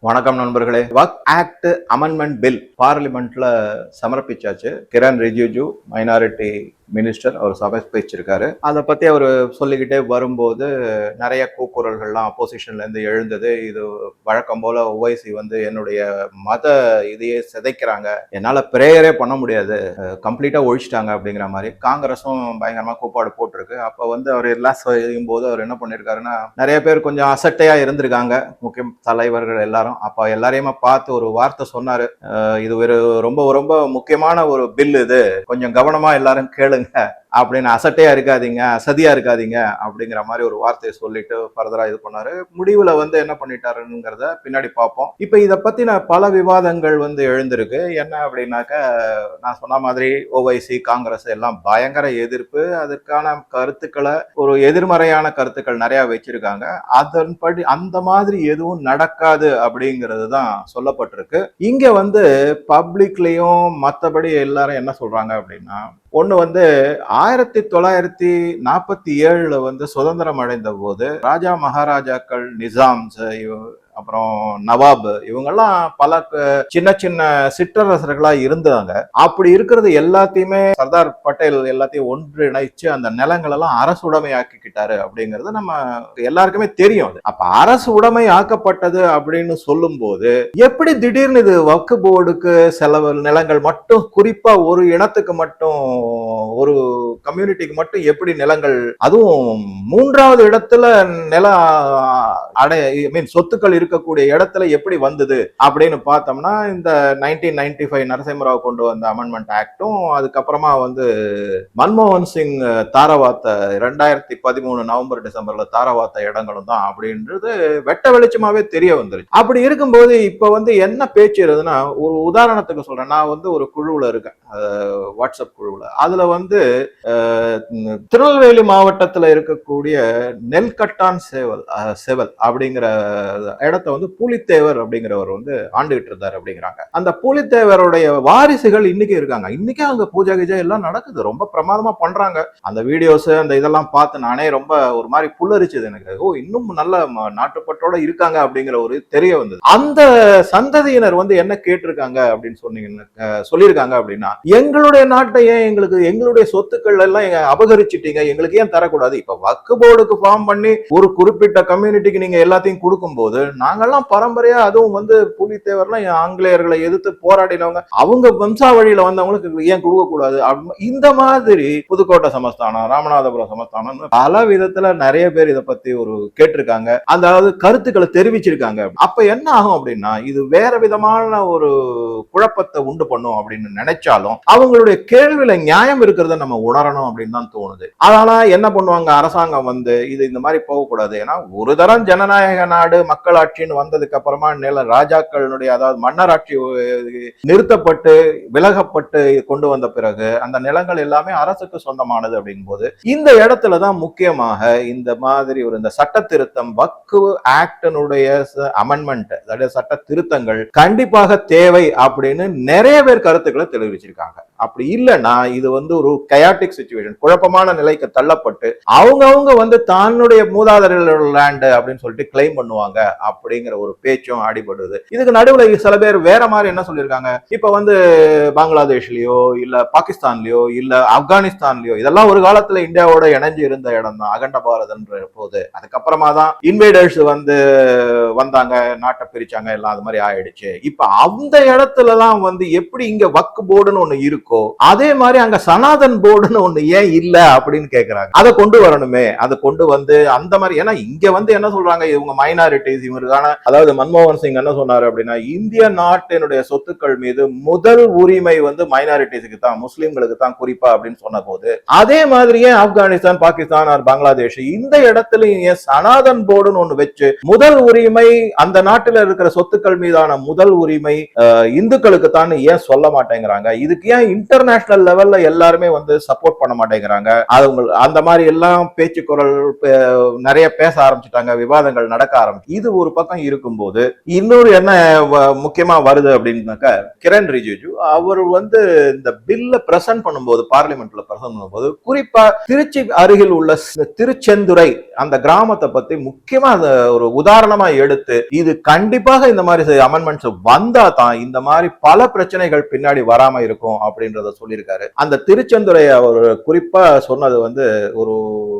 வணக்கம் நண்பர்களே. வக் ஆக்ட் அமெண்ட்மெண்ட் பில் பார்லிமெண்ட்ல சமர்ப்பிச்சாச்சு. கிரண் ரிஜிஜு மைனாரிட்டி மினிஸ்டர் அவர் சமர்ப்பிச்சிருக்காரு அதை பத்தி அவர் சொல்லிக்கிட்டே வரும்போது நிறைய கூக்குரல்கள்லாம் அப்போசிஷன்ல இருந்து எழுந்தது. இது வழக்கம் போல ஓவைசி வந்து என்னுடைய மத இதையே சிதைக்கிறாங்க. என்னால பிரேயரே பண்ண முடியாது. கம்ப்ளீட்டா ஒழிச்சிட்டாங்க அப்படிங்கிற மாதிரி. காங்கிரஸும் பயங்கரமா கூப்பாடு போட்டிருக்கு. அப்ப வந்து அவர் எல்லாம் செய்யும் போது அவர் என்ன பண்ணிருக்காருன்னா நிறைய பேர் கொஞ்சம் அசட்டையா இருந்திருக்காங்க. முக்கிய தலைவர்கள் எல்லாரும். அப்ப எல்லாரையுமே பார்த்து ஒரு வார்த்தை சொன்னாரு. இது ஒரு ரொம்ப ரொம்ப முக்கியமான ஒரு பில் இது. கொஞ்சம் கவனமா எல்லாரும் கேளுங்க அப்படின்னு அசட்டையா இருக்காதீங்க அசதியா இருக்காதீங்க அப்படிங்கிற மாதிரி ஒரு வார்த்தையை சொல்லிட்டு ஃபர்தரா இது பண்ணாரு. முடிவுல வந்து என்ன பண்ணிட்டாருங்கிறத பின்னாடி பார்ப்போம். இப்ப இதை பத்தின பல விவாதங்கள் வந்து எழுந்திருக்கு. என்ன அப்படின்னாக்க நான் சொன்ன மாதிரி ஓவைசி காங்கிரஸ் எல்லாம் பயங்கர எதிர்ப்பு. அதற்கான கருத்துக்களை ஒரு எதிர்மறையான கருத்துக்கள் நிறைய வச்சிருக்காங்க. அதன்படி அந்த மாதிரி எதுவும் நடக்காது அப்படிங்கிறது தான் சொல்லப்பட்டிருக்கு. இங்க வந்து பப்ளிக்லயும் மற்றபடி எல்லாரும் என்ன சொல்றாங்க அப்படின்னா ஒண்ணு வந்து ஆயிரத்தி தொள்ளாயிரத்தி நாற்பத்தி ஏழுல வந்து சுதந்திரம் அடைந்த போது ராஜா மகாராஜாக்கள் நிசாம்ஸ் அப்புறம் நவாப் இவங்கெல்லாம் பல சின்ன சின்ன சிற்றரசர்களா இருந்தாங்க. அப்படி இருக்கிறது எல்லாத்தையுமே சர்தார் பட்டேல் எல்லாத்தையும் ஒன்றிணைச்சு அந்த நிலங்கள் எல்லாம் அரசு உடைமையாக்கிக்கிட்டாரு அப்படிங்கிறது நம்ம எல்லாருக்குமே தெரியும் அது. அப்ப அரசு உடைமை ஆக்கப்பட்டது அப்படின்னு சொல்லும்போது எப்படி திடீர்னு இது வக்கு போர்டுக்கு செலவு நிலங்கள் மட்டும் குறிப்பா ஒரு இனத்துக்கு மட்டும் ஒரு கம்யூனிட்டிக்கு மட்டும் எப்படி நிலங்கள் அதுவும் மூன்றாவது இடத்துல நில அடை மீன் சொத்துக்கள் இருக்கக்கூடிய இடத்துல எப்படி வந்தது அப்படின்னு பார்த்தோம்னா இந்த நைன்டீன் நைன்டி ஃபைவ் நரசிம்மராவ் கொண்டு வந்த அமெண்ட்மெண்ட் ஆக்டும் அதுக்கப்புறமா வந்து மன்மோகன் சிங் தாரவாத்த ரெண்டாயிரத்தி பதிமூணு நவம்பர் டிசம்பர்ல தாரவாத்த இடங்களும் தான் அப்படின்றது வெட்ட வெளிச்சமாவே தெரிய வந்துருச்சு. அப்படி இருக்கும்போது இப்ப வந்து என்ன பேச்சு இருந்ததுன்னா ஒரு உதாரணத்துக்கு சொல்றேன். நான் வந்து ஒரு குழுவில் இருக்கேன். வாட்ஸ்அப் குழுவில். அதுல வந்து திருநெல்வேலி மாவட்டத்தில் இருக்கக்கூடிய நெல்கட்டான் சேவல் செவல் அப்படிங்கிற இடத்த வந்து பூலித்தேவர் அப்படிங்கிறவர் வந்து ஆண்டுகிட்டு இருந்தார் அப்படிங்கிறாங்க. அந்த பூலித்தேவருடைய வாரிசுகள் இன்னைக்கு இருக்காங்க. இன்னைக்கு அங்க பூஜை கிஜா எல்லாம் நடக்குது. ரொம்ப பிரமாதமா பண்றாங்க. அந்த வீடியோஸ் அந்த இதெல்லாம் பார்த்து நானே ரொம்ப ஒரு மாதிரி புல்லரிச்சது எனக்கு. ஓ இன்னும் நல்ல நாட்டுப்பட்டோட இருக்காங்க அப்படிங்கிற ஒரு தெரிய வந்தது. அந்த சந்ததியினர் வந்து என்ன கேட்டிருக்காங்க அப்படின்னு சொன்னீங்கன்னா சொல்லியிருக்காங்க அப்படின்னா எங்களுடைய நாட்டை ஏன் எங்களுக்கு எங்களுடைய சொத்துக்கள் எல்லாம் அபகரிச்சிட்டீங்க? எங்களுக்கு ஏன் தரக்கூடாது? இப்ப வக்கு போர்டுக்கு ஃபார்ம் பண்ணி ஒரு குறிப்பிட்ட கம்யூனிட்டிக்கு நீங்க எல்லாத்தையும் கொடுக்கும்போது நாங்கெல்லாம் பரம்பரையா அதுவும் வந்து புலித்தேவர்லாம் ஆங்கிலேயர்களை எதிர்த்து போராடினவங்க. அவங்க வம்சாவழியில வந்தவங்களுக்கு ஏன் கொடுக்க கூடாது? அப்படி- இந்த மாதிரி புதுக்கோட்டை சமஸ்தானம் ராமநாதபுரம் சமஸ்தானம் பல விதத்துல நிறைய பேர் இதை பத்தி ஒரு கேட்டிருக்காங்க. அந்த அதாவது கருத்துக்களை தெரிவிச்சிருக்காங்க. அப்ப என்ன ஆகும் அப்படின்னா இது வேற விதமான ஒரு குழப்பத்தை உண்டு பண்ணும் அப்படின்னு நினைச்சாலும் அவங்களுடைய கேள்வியில நியாயம் இருக்கிறத நம்ம உணரணும் அப்படின்னு தான் தோணுது. அதனால என்ன பண்ணுவாங்க? அரசாங்கம் வந்து இது இந்த மாதிரி போகக்கூடாது. ஏன்னா ஒரு தரம் ஜனநாயக நாடு மக்களாட்சி மக்களாட்சின்னு வந்ததுக்கு அப்புறமா நில ராஜாக்களுடைய அதாவது மன்னராட்சி அஹ், நிறுத்தப்பட்டு விலகப்பட்டு கொண்டு வந்த பிறகு அந்த நிலங்கள் எல்லாமே அரசுக்கு சொந்தமானது அப்படிங்கும் போது இந்த இடத்துல தான் முக்கியமாக இந்த மாதிரி ஒரு இந்த சட்ட திருத்தம் வக்கு ஆக்டனுடைய அமெண்ட்மெண்ட் அதாவது சட்ட திருத்தங்கள் கண்டிப்பாக தேவை அப்படின்னு நிறைய பேர் கருத்துக்களை தெரிவிச்சிருக்காங்க. அப்படி இல்லைன்னா இது வந்து ஒரு கயாட்டிக் சுச்சுவேஷன் குழப்பமான நிலைக்கு தள்ளப்பட்டு அவங்கவங்க வந்து தன்னுடைய மூதாதையர்களோட லேண்டு அப்படின்னு சொல்லிட்டு கிளைம் பண்ணுவாங்க. அப்படிங்கிற ஒரு பேச்சும் அடிபடுது இதுக்கு நடுவுல சில பேர் வேற மாதிரி என்ன சொல்லியிருக்காங்க? இப்ப வந்து பங்களாதேஷ்லயோ இல்ல பாகிஸ்தான்லயோ இல்ல ஆப்கானிஸ்தான்லயோ இதெல்லாம் ஒரு காலத்துல இந்தியாவோட இணைஞ்சு இருந்த இடம் தான் அகண்ட பாரதன்ற போது. அதுக்கப்புறமா தான் இன்வைடர்ஸ் வந்து வந்தாங்க நாட்டை பிரிச்சாங்க எல்லாம் அது மாதிரி ஆயிடுச்சு. இப்ப அந்த இடத்துல எல்லாம் வந்து எப்படி இங்க வக்கு போர்டுன்னு ஒண்ணு இருக்கோ அதே மாதிரி அங்க சனாதன் போர்டுன்னு ஒண்ணு ஏன் இல்ல அப்படின்னு கேக்குறாங்க. அதை கொண்டு வரணுமே. அதை கொண்டு வந்து அந்த மாதிரி ஏன்னா இங்க வந்து என்ன சொல்றாங்க இவங்க மைனாரிட்டிஸ் இவங்களுக்கான அதாவது மன்மோகன் சிங் என்ன சொன்னாரு அப்படின்னா இந்திய நாட்டினுடைய சொத்துக்கள் மீது முதல் உரிமை வந்து மைனாரிட்டிஸுக்கு தான் முஸ்லிம்களுக்கு தான் குறிப்பா அப்படின்னு சொன்ன போது அதே மாதிரியே ஆப்கானிஸ்தான் பாகிஸ்தான் ஆர் பங்களாதேஷ் இந்த இடத்துலயும் ஏன் சனாதன் போர்டுன்னு ஒண்ணு வச்சு முதல் உரிமை அந்த நாட்டில் இருக்கிற சொத்துக்கள் மீதான முதல் உரிமை இந்துக்களுக்கு தான் ஏன் சொல்ல மாட்டேங்கிறாங்க? இதுக்கு ஏன் இன்டர்நேஷனல் லெவல்ல எல்லாருமே வந்து சப்போர்ட் பண்ண மாட்டேங்கிறாங்க? அது அந்த மாதிரி எல்லாம் பேச்சு குரல் நிறைய பேச ஆரம்பிச்சுட்டாங்க விவாதங்கள் நடக்க ஆரம்பிச்சு இது ஒரு பக்கம் இருக்கும்போது இன்னொரு என்ன வ- முக்கியமா வருது அப்படின்னாக்கா கிரண் ரிஜிஜு அவர் வந்து இந்த பில்ல பிரசன்ட் பண்ணும்போது பார்லிமெண்ட்ல பிரசன்ட் பண்ணும்போது குறிப்பா திருச்சி அருகில் உள்ள திருச்செந்துரை திருச்செந்துறை அந்த கிராமத்தை பத்தி முக்கியமா அத ஒரு உதாரணமா எடுத்து இது கண்டிப்பாக இந்த மாதிரி அமெண்ட்மெண்ட்ஸ் வந்தா தான் இந்த மாதிரி பல பிரச்சனைகள் பின்னாடி வராம இருக்கும் அப்படின்றத சொல்லியிருக்காரு. அந்த திருச்செந்துரை அவர் குறிப்பா சொன்னது வந்து ஒரு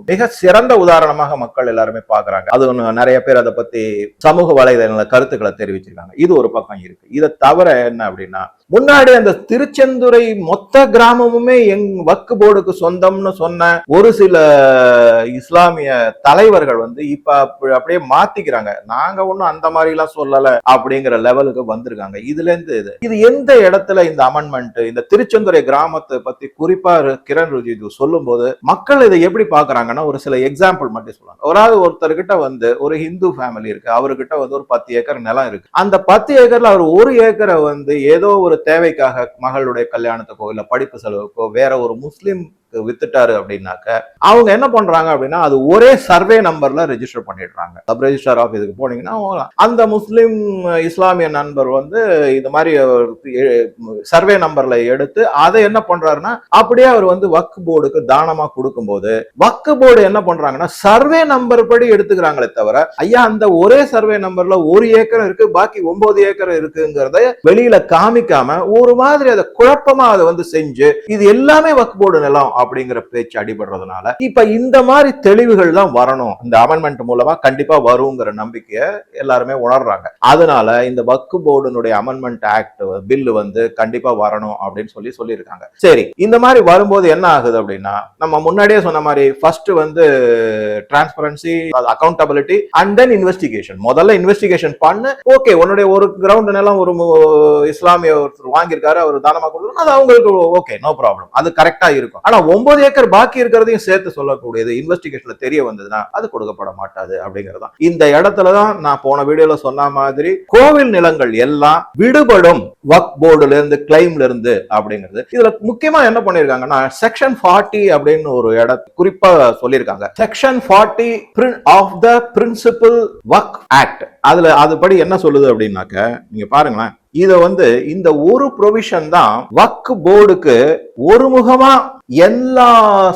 மிக சிறந்த உதாரணமாக மக்கள் எல்லாருமே பாக்குறாங்க அது நிறைய பேர் அதை பத்தி சமூக வலைதளங்கள கருத்துக்களை தெரிவிச்சிருக்காங்க. இது ஒரு பக்கம் இருக்கு. இதை தவிர என்ன அப்படின்னா முன்னாடி அந்த திருச்செந்துறை மொத்த கிராமமுமே எங் வக்கு போர்டுக்கு சொந்தம்னு சொன்ன ஒரு சில இஸ்லாமிய தலைவர்கள் வந்து இப்ப அப்படியே மாத்திக்கிறாங்க. நாங்க ஒன்னும் அந்த மாதிரி எல்லாம் சொல்லல அப்படிங்கிற லெவலுக்கு வந்திருக்காங்க. இதுல இருந்து இது. இது எந்த இடத்துல இந்த அமெண்ட்மெண்ட் இந்த திருச்செந்துறை கிராமத்தை பத்தி குறிப்பா கிரண் ரிஜிஜு சொல்லும்போது மக்கள் இதை எப்படி பாக்குறாங்கன்னா ஒரு சில எக்ஸாம்பிள் மட்டும் சொல்லுவாங்க. ஒரு ஆள் ஒருத்தர்கிட்ட வந்து ஒரு ஹிந்து ஃபேமிலி இருக்கு. அவர்கிட்ட வந்து ஒரு பத்து ஏக்கர் நிலம் இருக்கு. அந்த பத்து ஏக்கர்ல அவர் ஒரு ஏக்கரை வந்து ஏதோ ஒரு தேவைக்காக மகளுடைய கல்யாணத்துக்கோ இல்ல படிப்பு செலவுக்கோ வேற ஒரு முஸ்லிம் வித்துட்டாரு அப்படின்னாக்க அவங்க என்ன பண்றாங்க அப்படின்னா அது ஒரே சர்வே நம்பர்ல ரெஜிஸ்டர் பண்ணிடுறாங்க. சப் ரெஜிஸ்டர் ஆஃபீஸுக்கு போனீங்கன்னா அந்த முஸ்லீம் இஸ்லாமிய நண்பர் வந்து இந்த மாதிரி சர்வே நம்பர்ல எடுத்து அதை என்ன பண்றாருன்னா அப்படியே அவர் வந்து வக்கு போர்டுக்கு தானமா கொடுக்கும்போது வக்கு போர்டு என்ன பண்றாங்கன்னா சர்வே நம்பர் படி எடுத்துக்கிறாங்களே தவிர ஐயா அந்த ஒரே சர்வே நம்பர்ல ஒரு ஏக்கர் இருக்கு பாக்கி ஒன்பது ஏக்கர் இருக்குங்கிறத வெளியில காமிக்காம ஒரு மாதிரி அதை குழப்பமா அதை வந்து செஞ்சு இது எல்லாமே வக்கு போர்டு நிலம் அப்படிங்கிற பேச்சு அடிபடுறதுனால இப்ப இந்த மாதிரி தெளிவுகள் தான் வரணும். இந்த அமெண்ட்மெண்ட் மூலமா கண்டிப்பா வருங்கிற நம்பிக்கையை எல்லாருமே உணர்றாங்க. அதனால இந்த வக்கு போர்டுனுடைய அமெண்ட்மெண்ட் ஆக்ட் பில் வந்து கண்டிப்பா வரணும் அப்படின்னு சொல்லி சொல்லியிருக்காங்க. சரி இந்த மாதிரி வரும்போது என்ன ஆகுது அப்படின்னா நம்ம முன்னாடியே சொன்ன மாதிரி ஃபர்ஸ்ட் வந்து transparency accountability and then investigation முதல்ல இன்வெஸ்டிகேஷன் பண்ணு. ஓகே உன்னுடைய ஒரு கிரவுண்ட் நிலம் ஒரு இஸ்லாமிய ஒருத்தர் வாங்கியிருக்காரு அவர் தானமா கொடுக்கணும். அது அவங்களுக்கு ஓகே நோ ப்ராப்ளம் அது கரெக்டா இருக்கும். ஆனா ஒன்பது ஏக்கர் பாக்கி இருக்கிறதையும் சேர்த்து சொல்லக்கூடியது இன்வெஸ்டிகேஷன்ல தெரிய வந்ததுன்னா அது கொடுக்கப்பட மாட்டாது அப்படிங்கிறது தான் இந்த இடத்துல தான் நான் போன வீடியோல சொன்ன மாதிரி கோவில் நிலங்கள் எல்லாம் விடுபடும் வக் போர்டுல இருந்து கிளைம்ல இருந்து அப்படிங்கிறது. இதுல முக்கியமா என்ன பண்ணிருக்காங்கன்னா செக்ஷன் 40 அப்படின்னு ஒரு இட குறிப்பா சொல்லியிருக்காங்க. Section 40 of the principal Waqf act அதில் அதுபடி என்ன சொல்லுது அப்படின்னாக்க நீங்க பாருங்களேன். இதை வந்து இந்த ஒரு ப்ரொவிஷன் தான் வக்கு போர்டுக்கு ஒருமுகமா எல்லா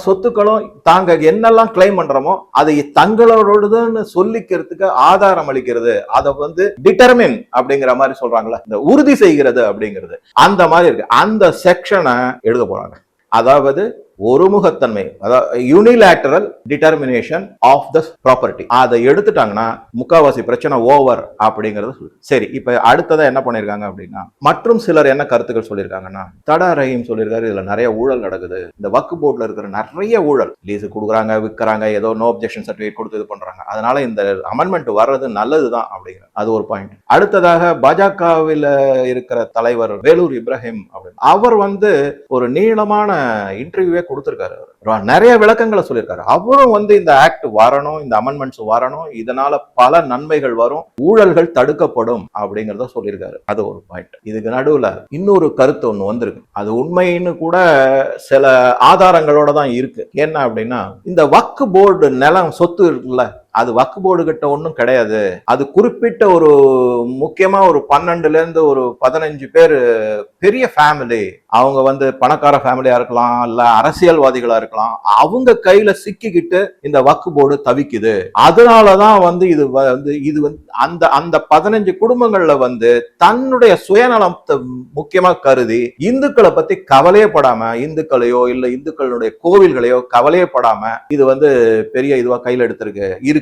சொத்துக்களும் தாங்க என்னெல்லாம் கிளைம் பண்றோமோ அதை தங்களோடதுன்னு சொல்லிக்கிறதுக்கு ஆதாரம் அளிக்கிறது. அதை வந்து டிட்டர்மின் அப்படிங்கிற மாதிரி சொல்றாங்களா இந்த உறுதி செய்கிறது அப்படிங்கிறது. அந்த மாதிரி இருக்கு. அந்த செக்ஷனை எழுத போறாங்க. அதாவது ஒருமுகத்தன்மை அதாவது unilateral determination of the property அதை எடுத்துட்டாங்கன்னா முக்காவாசி பிரச்சனை ஓவர் அப்படிங்கறது சரி இப்ப அடுத்ததான் என்ன பண்ணிருக்காங்க அப்படின்னா மற்றும் சிலர் என்ன கருத்துக்கள் சொல்லியிருக்காங்கன்னா தடா ரஹீம் சொல்லியிருக்காரு இதுல நிறைய ஊழல் நடக்குது. இந்த வக்கு போர்டில் இருக்கிற நிறைய ஊழல் லீஸ் கொடுக்குறாங்க விற்கிறாங்க ஏதோ நோ அப்ஜெக்ஷன் சர்டிஃபிகேட் கொடுத்து இது பண்றாங்க. அதனால இந்த அமெண்ட்மெண்ட் வர்றது நல்லதுதான் அப்படிங்கிற அது ஒரு பாயிண்ட் அடுத்ததாக பாஜகவில் இருக்கிற தலைவர் வேலூர் இப்ராஹிம் அப்படின்னு. அவர் வந்து ஒரு நீளமான இன்டர்வியூவே கொடுத்துருக்காரு நிறைய விளக்கங்களை சொல்லியிருக்காரு. அவரும் வந்து இந்த ஆக்ட் வரணும் இந்த அமெண்ட்மெண்ட்ஸ் வரணும் இதனால பல நன்மைகள் வரும் ஊழல்கள் தடுக்கப்படும் அப்படிங்கிறத சொல்லியிருக்காரு. அது ஒரு பாயிண்ட் இதுக்கு நடுவில் இன்னொரு கருத்து ஒன்று வந்திருக்கு. அது உண்மைன்னு கூட சில ஆதாரங்களோட தான் இருக்கு. என்ன அப்படின்னா இந்த வக்கு போர்டு நிலம் சொத்து இருக்குல்ல அது வக்கு போர்டு கிட்ட ஒன்றும் கிடையாது. அது குறிப்பிட்ட ஒரு முக்கியமா ஒரு பன்னெண்டுல இருந்து ஒரு பதினஞ்சு பேர் பெரிய ஃபேமிலி அவங்க வந்து பணக்கார ஃபேமிலியா இருக்கலாம் இல்ல அரசியல்வாதிகளா இருக்கலாம் அவங்க கையில சிக்கிக்கிட்டு இந்த வக்கு போர்டு தவிக்குது. அதனாலதான் வந்து இது வந்து இது வந்து அந்த அந்த பதினஞ்சு குடும்பங்கள்ல வந்து தன்னுடைய சுயநலத்தை முக்கியமா கருதி இந்துக்களை பத்தி கவலையே படாம இந்துக்களையோ இல்ல இந்துக்களுடைய கோவில்களையோ கவலையே படாம இது வந்து பெரிய இதுவா கையில் எடுத்திருக்கு. இருக்கு.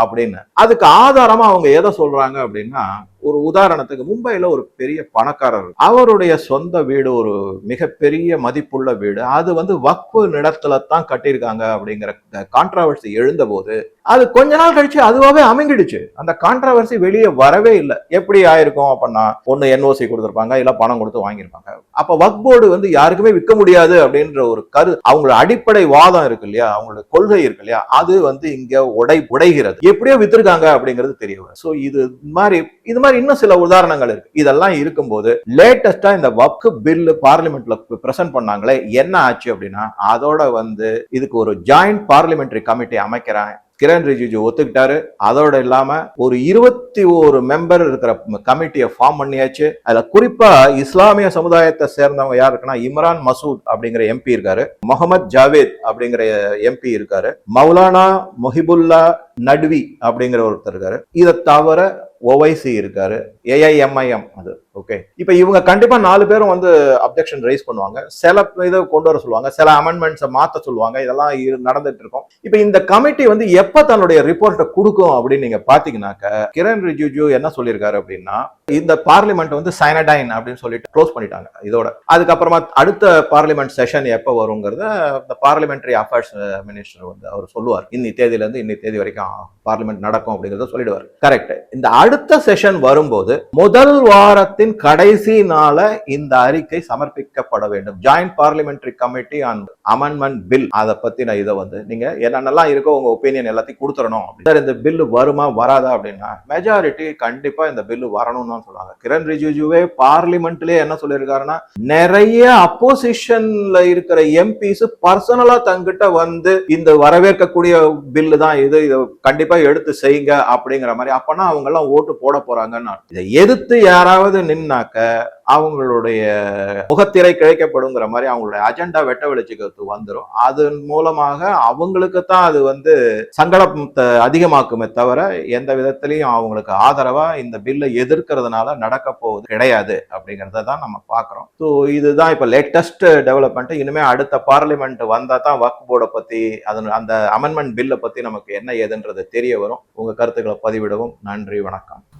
அப்படின்னு. அதுக்கு ஆதாரமா அவங்க எதை சொல்றாங்க அப்படின்னா ஒரு உதாரணத்துக்கு மும்பைல ஒரு பெரிய பணக்காரர் அவருடைய சொந்த வீடு ஒரு மிகப்பெரிய மதிப்புள்ள வீடு. அது வந்து வக்ஃபு நிலத்துல தான் கட்டியிருக்காங்க அப்படிங்கிற கான்ட்ராவர்சி எழுந்த போது அது கொஞ்ச நாள் கழிச்சு அதுவாகவே அமைஞ்சிடுச்சு. அந்த கான்ட்ரவர்சி வெளியே வரவே இல்லை. எப்படி ஆயிருக்கும் அப்படின்னா ஒன்று என்ஓசி கொடுத்துருப்பாங்க இல்லை பணம் கொடுத்து வாங்கியிருப்பாங்க. அப்போ வக் போர்டு வந்து யாருக்குமே விற்க முடியாது அப்படின்ற ஒரு கரு அவங்களோட அடிப்படை வாதம் இருக்கு இல்லையா? அவங்களோட கொள்கை இருக்கு இல்லையா? அது வந்து இங்கே உடை உடைகிறது. எப்படியோ வித்திருக்காங்க அப்படிங்கிறது தெரிய வரும். ஸோ இது மாதிரி இது மாதிரி இன்னும் சில உதாரணங்கள் இருக்கு. இதெல்லாம் இருக்கும்போது லேட்டஸ்டா இந்த வக்கு பில் பார்லிமெண்ட்ல பிரசன்ட் பண்ணாங்களே என்ன ஆச்சு அப்படின்னா அதோட வந்து இதுக்கு ஒரு ஜாயிண்ட் பார்லிமெண்ட்ரி கமிட்டி அமைக்கிறேன் கிரண் ரிஜிஜு ஒத்துக்கிட்டாரு. அதோட இல்லாம ஒரு இருபத்தி ஒரு மெம்பர் இருக்கிற கமிட்டியை ஃபார்ம் பண்ணியாச்சு. அதுல குறிப்பா இஸ்லாமிய சமுதாயத்தை சேர்ந்தவங்க யார் இருக்குன்னா இம்ரான் மசூத் அப்படிங்கிற எம்பி இருக்காரு. முகமது ஜாவேத் அப்படிங்கிற எம்பி இருக்காரு. மௌலானா மொஹிபுல்லா நட்வி அப்படிங்கிற ஒருத்தர் இருக்காரு. இதை தவிர ஒவைசி இருக்காரு. ஏஐஎம்ஐஎம் அது. ஓகே இப்போ இவங்க கண்டிப்பாக நாலு பேரும் வந்து அப்ஜெக்ஷன் ரைஸ் பண்ணுவாங்க. சில இதை கொண்டு வர சொல்லுவாங்க. சில அமெண்ட்மெண்ட்ஸை மாற்ற சொல்லுவாங்க. இதெல்லாம் இரு- நடந்துட்டு இருக்கும். இப்போ இந்த கமிட்டி வந்து எப்போ தன்னுடைய ரிப்போர்ட்டை கொடுக்கும் அப்படின்னு நீங்கள் பார்த்தீங்கன்னாக்க கிரண் ரிஜிஜு என்ன சொல்லியிருக்காரு அப்படின்னா இந்த பார்லிமெண்ட் வந்து சைனடைன் அப்படின்னு சொல்லிட்டு க்ளோஸ் பண்ணிட்டாங்க இதோட. அதுக்கப்புறமா அடுத்த பார்லிமெண்ட் செஷன் எப்போ வருங்கிறத இந்த பார்லிமெண்டரி அஃபேர்ஸ் மினிஸ்டர் வந்து அவர் சொல்லுவார். இன்னி தேதியிலேருந்து இன்னி தேதி வரைக்கும் பார்லிமெண்ட் நடக்கும் அப்படிங்கிறத சொல்லிடுவார். கரெக்ட் இந்த அடுத்த செஷன் வரும்போது முதல் வாரத்தின் கடைசி நாள இந்த அறிக்கை சமர்ப்பிக்கப்பட வேண்டும். Joint parliamentary committee on amendment bill அதை பத்தின இதை வந்து நீங்க என்னென்னலாம் இருக்கோ உங்க ஒப்பீனியன் எல்லாத்தையும் கொடுத்துடணும் சார் இந்த பில்லு வருமா வராதா அப்படின்னா மெஜாரிட்டி கண்டிப்பா இந்த பில்லு வரணும்னு தான் சொல்றாங்க கிரண் ரிஜிஜுவே பார்லிமெண்ட்லயே என்ன சொல்லியிருக்காருன்னா நிறைய அப்போசிஷன்ல இருக்கிற எம்பிஸ் பர்சனலா தங்கிட்ட வந்து இந்த வரவேற்கக்கூடிய பில்லு தான் இது இதை கண்டிப்பா எடுத்து செய்யுங்க அப்படிங்கிற மாதிரி. அப்பனா அவங்க எல்லாம் ஓட்டு போட போறாங்கன்னு இதை எதிர்த்து யாராவது நின்னாக்க அவங்களுடைய முகத்திரை கிழைக்கப்படுங்கிற மாதிரி அவங்களுடைய அஜெண்டா வெட்ட வெளிச்சுக்கிறது வந்துடும் அதன் மூலமாக அவங்களுக்கு தான் அது வந்து சங்கடத்தை அதிகமாக்குமே தவிர எந்த விதத்திலையும் அவங்களுக்கு ஆதரவா இந்த பில்லை எதிர்க்கிறதுனால நடக்க போவது கிடையாது அப்படிங்கிறத தான் நம்ம பார்க்குறோம். ஸோ இதுதான் இப்போ லேட்டஸ்ட் டெவலப்மெண்ட் இனிமே அடுத்த பார்லிமெண்ட் வந்தால் தான் வக்ஃப் போர்டை பத்தி அதன் அந்த அமெண்ட்மெண்ட் பில்லை பத்தி நமக்கு என்ன ஏதுன்றது தெரிய வரும். உங்க கருத்துக்களை பதிவிடவும் நன்றி வணக்கம்.